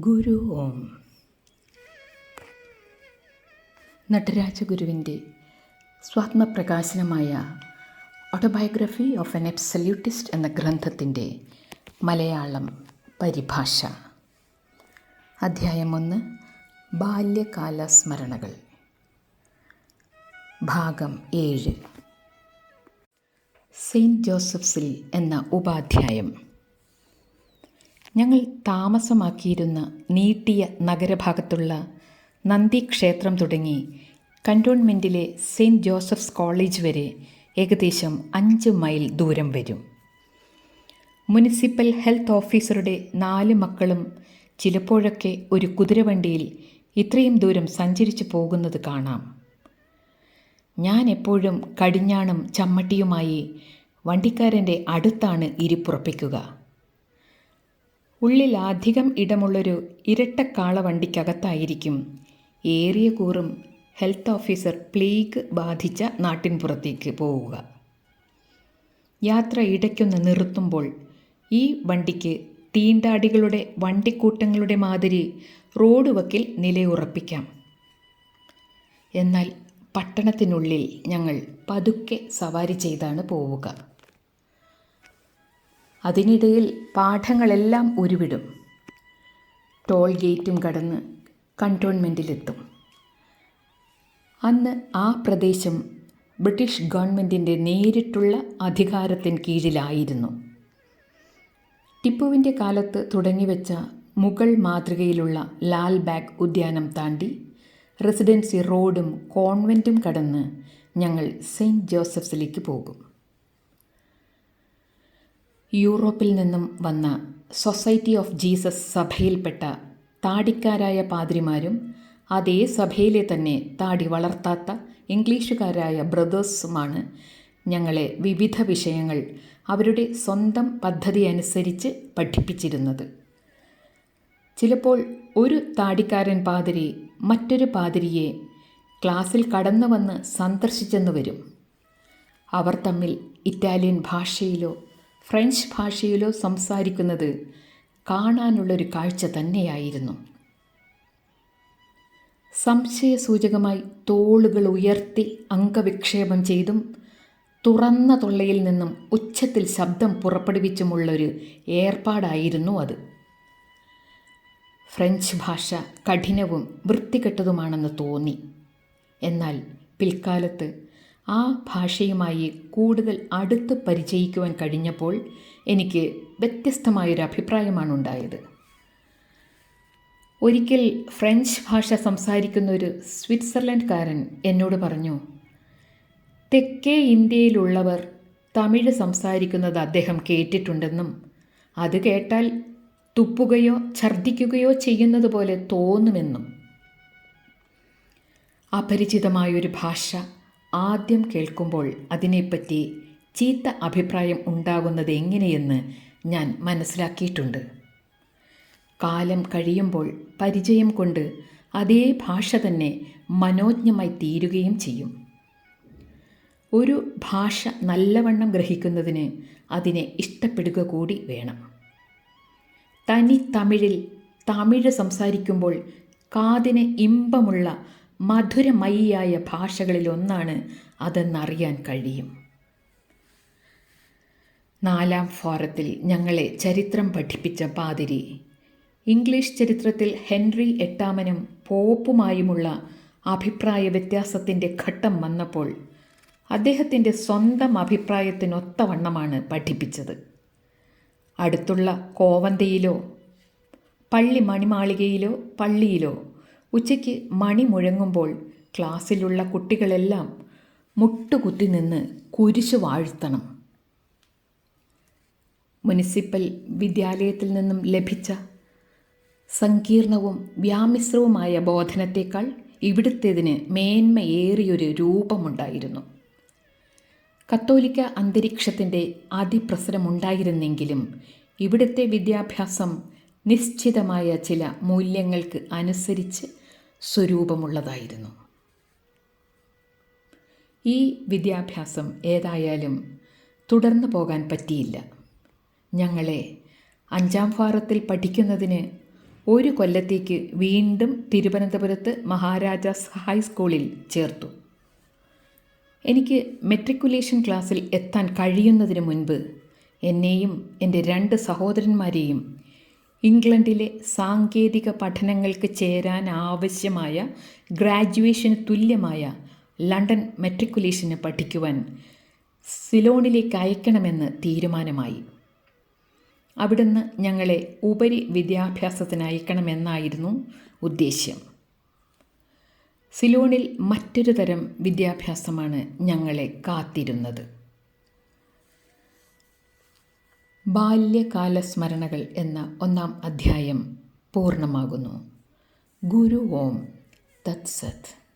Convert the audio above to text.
ഗുരു ഓം. നടരാജഗുരുവിന്റെ സ്വാത്മപ്രകാശനമായ ഓട്ടോബയോഗ്രഫി ഓഫ് എൻ എബ്സല്യൂട്ടിസ്റ്റ് എന്ന ഗ്രന്ഥത്തിന്റെ മലയാളം പരിഭാഷ. അധ്യായം ഒന്ന് ബാല്യകാല സ്മരണകൾ. ഭാഗം ഏഴ്. സെയിന്റ് ജോസഫ്സിൽ എന്ന ഉപാധ്യായം. ഞങ്ങൾ താമസമാക്കിയിരുന്ന നീട്ടിയ നഗരഭാഗത്തുള്ള നന്ദി ക്ഷേത്രം തുടങ്ങി കണ്ടോൺമെന്റിലെ സെയിന്റ് ജോസഫ്സ് കോളേജ് വരെ ഏകദേശം അഞ്ച് മൈൽ ദൂരം വരും. മുനിസിപ്പൽ ഹെൽത്ത് ഓഫീസറുടെ നാല് മക്കളും ചിലപ്പോഴൊക്കെ ഒരു കുതിരവണ്ടിയിൽ ഇത്രയും ദൂരം സഞ്ചരിച്ചു പോകുന്നത് കാണാം. ഞാൻ എപ്പോഴും കടിഞ്ഞാണും ചമ്മട്ടിയുമായി വണ്ടിക്കാരന്റെ അടുത്താണ് ഇരിപ്പുറപ്പിക്കുക ഉള്ളിൽ അധികം ഇടമുള്ളൊരു ഇരട്ടക്കാള വണ്ടിക്കകത്തായിരിക്കും ഏറിയ കൂറും ഹെൽത്ത് ഓഫീസർ പ്ലേഗ് ബാധിച്ച നാട്ടിൻപുറത്തേക്ക് പോവുക. യാത്ര ഇടയ്ക്കൊന്ന് നിർത്തുമ്പോൾ ഈ വണ്ടിക്ക് തീണ്ടാടികളുടെ വണ്ടിക്കൂട്ടങ്ങളുടെ മാതിരി റോഡ് വക്കിൽ നിലയുറപ്പിക്കാം. എന്നാൽ പട്ടണത്തിനുള്ളിൽ ഞങ്ങൾ പതുക്കെ സവാരി ചെയ്താണ് പോവുക. അതിനിടയിൽ പാഠങ്ങളെല്ലാം ഉരുവിടും. ടോൾ ഗേറ്റും കടന്ന് കണ്ടോൺമെന്റിലെത്തും അന്ന് ആ പ്രദേശം ബ്രിട്ടീഷ് ഗവൺമെന്റിന്റെ നേരിട്ടുള്ള അധികാരത്തിന് കീഴിലായിരുന്നു. ടിപ്പുവിന്റെ കാലത്ത് തുടങ്ങിവെച്ച മുഗൾ മാതൃകയിലുള്ള ലാൽ ബാഗ് ഉദ്യാനം താണ്ടി റെസിഡൻസി റോഡും കോൺവെന്റും കടന്ന് ഞങ്ങൾ സെയിന്റ് ജോസഫ്സിലേക്ക് പോകും. യൂറോപ്പിൽ നിന്നും വന്ന സൊസൈറ്റി ഓഫ് ജീസസ് സഭയിൽപ്പെട്ട താടിക്കാരായ പാതിരിമാരും അതേ സഭയിലെ തന്നെ താടി വളർത്താത്ത ഇംഗ്ലീഷുകാരായ ബ്രദേഴ്സുമാണ് ഞങ്ങളെ വിവിധ വിഷയങ്ങൾ അവരുടെ സ്വന്തം പദ്ധതി അനുസരിച്ച് പഠിപ്പിച്ചിരുന്നത്. ചിലപ്പോൾ ഒരു താടിക്കാരൻ പാതിരി മറ്റൊരു പാതിരിയെ ക്ലാസ്സിൽ കടന്നു വന്ന് സന്ദർശിച്ചെന്ന് വരും. അവർ തമ്മിൽ ഇറ്റാലിയൻ ഭാഷയിലോ ഫ്രഞ്ച് ഭാഷയിലോ സംസാരിക്കുന്നത് കാണാനുള്ളൊരു കാഴ്ച തന്നെയായിരുന്നു. സംശയസൂചകമായി തോളുകൾ ഉയർത്തി അംഗവിക്ഷേപം ചെയ്തും തുറന്ന തൊള്ളയിൽ നിന്നും ഉച്ചത്തിൽ ശബ്ദം പുറപ്പെടുവിച്ചുമുള്ളൊരു ഏർപ്പാടായിരുന്നു അത്. ഫ്രഞ്ച് ഭാഷ കഠിനവും വൃത്തികെട്ടതുമാണെന്ന് തോന്നി. എന്നാൽ പിൽക്കാലത്ത് ആ ഭാഷയുമായി കൂടുതൽ അടുത്ത് പരിചയിക്കുവാൻ കഴിഞ്ഞപ്പോൾ എനിക്ക് വ്യത്യസ്തമായൊരു അഭിപ്രായമാണ് ഉണ്ടായത് ഒരിക്കൽ ഫ്രഞ്ച് ഭാഷ സംസാരിക്കുന്ന ഒരു സ്വിറ്റ്സർലൻഡ്കാരൻ എന്നോട് പറഞ്ഞു തെക്കേ ഇന്ത്യയിലുള്ളവർ തമിഴ് സംസാരിക്കുന്നത് അദ്ദേഹം കേട്ടിട്ടുണ്ടെന്നും അത് കേട്ടാൽ തുപ്പുകയോ ഛർദ്ദിക്കുകയോ ചെയ്യുന്നത് പോലെ തോന്നുമെന്നും. അപരിചിതമായൊരു ഭാഷ ആദ്യം കേൾക്കുമ്പോൾ അതിനെപ്പറ്റി ചീത്ത അഭിപ്രായം ഉണ്ടാകുന്നത് എങ്ങനെയെന്ന് ഞാൻ മനസ്സിലാക്കിയിട്ടുണ്ട്. കാലം കഴിയുമ്പോൾ പരിചയം കൊണ്ട് അതേ ഭാഷ തന്നെ മനോജ്ഞമായി തീരുകയും ചെയ്യും. ഒരു ഭാഷ നല്ലവണ്ണം ഗ്രഹിക്കുന്നതിന് അതിനെ ഇഷ്ടപ്പെടുക കൂടി വേണം. തനി തമിഴിൽ തമിഴ് സംസാരിക്കുമ്പോൾ കാതിന് ഇമ്പമുള്ള മധുരമയിയായ ഭാഷകളിലൊന്നാണ് അതെന്നറിയാൻ കഴിയും. നാലാം ഫോറത്തിൽ ഞങ്ങളെ ചരിത്രം പഠിപ്പിച്ച പാതിരി. ഇംഗ്ലീഷ് ചരിത്രത്തിൽ ഹെൻറി എട്ടാമനും പോപ്പുമായുമുള്ള അഭിപ്രായ വ്യത്യാസത്തിന്റെ ഘട്ടം വന്നപ്പോൾ അദ്ദേഹത്തിന്റെ സ്വന്തം അഭിപ്രായത്തിനൊത്തവണ്ണമാണ് പഠിപ്പിച്ചത്. അടുത്തുള്ള കോവന്തയിലോ പള്ളി മണിമാളികയിലോ പള്ളിയിലോ ഉച്ചയ്ക്ക് മണി മുഴങ്ങുമ്പോൾ ക്ലാസ്സിലുള്ള കുട്ടികളെല്ലാം മുട്ടുകുത്തി നിന്ന് കുരിശു വാഴ്ത്തണം. മുനിസിപ്പൽ വിദ്യാലയത്തിൽ നിന്നും ലഭിച്ച സങ്കീർണവും വ്യാമിശ്രവുമായ ബോധനത്തേക്കാൾ ഇവിടുത്തേതിന് മേന്മയേറിയൊരു രൂപമുണ്ടായിരുന്നു. കത്തോലിക്ക അന്തരീക്ഷത്തിന്റെ അതിപ്രസരമുണ്ടായിരുന്നെങ്കിലും ഇവിടുത്തെ വിദ്യാഭ്യാസം നിശ്ചിതമായ ചില മൂല്യങ്ങൾക്ക് അനുസരിച്ച് സ്വരൂപമുള്ളതായിരുന്നു. ഈ വിദ്യാഭ്യാസം ഏതായാലും തുടർന്നു പോകാൻ പറ്റിയില്ല. ഞങ്ങളെ അഞ്ചാം ഫാറത്തിൽ പഠിക്കുന്നതിന് ഒരു കൊല്ലത്തേക്ക് വീണ്ടും തിരുവനന്തപുരത്ത് മഹാരാജാസ് ഹൈസ്കൂളിൽ ചേർത്തു. എനിക്ക് മെട്രിക്കുലേഷൻ ക്ലാസ്സിൽ എത്താൻ കഴിയുന്നതിന് മുൻപ് എന്നെയും എന്റെ രണ്ട് സഹോദരന്മാരെയും ഇംഗ്ലണ്ടിലെ സാങ്കേതിക പഠനങ്ങൾക്ക് ചേരാൻ ആവശ്യമായ ഗ്രാജുവേഷന് തുല്യമായ ലണ്ടൻ മെട്രിക്കുലേഷന് പഠിക്കുവാൻ സിലോണിലേക്ക് അയക്കണമെന്ന് തീരുമാനമായി. അവിടുന്ന് ഞങ്ങളെ ഉപരി വിദ്യാഭ്യാസത്തിന് അയക്കണമെന്നായിരുന്നു ഉദ്ദേശ്യം. സിലോണിൽ മറ്റൊരു തരം വിദ്യാഭ്യാസമാണ് ഞങ്ങളെ കാത്തിരുന്നത്. ബാല്യകാല സ്മരണകൾ എന്ന ഒന്നാം അധ്യായം പൂർണമാകുന്നു. ഗുരു ഓം തത്സത്.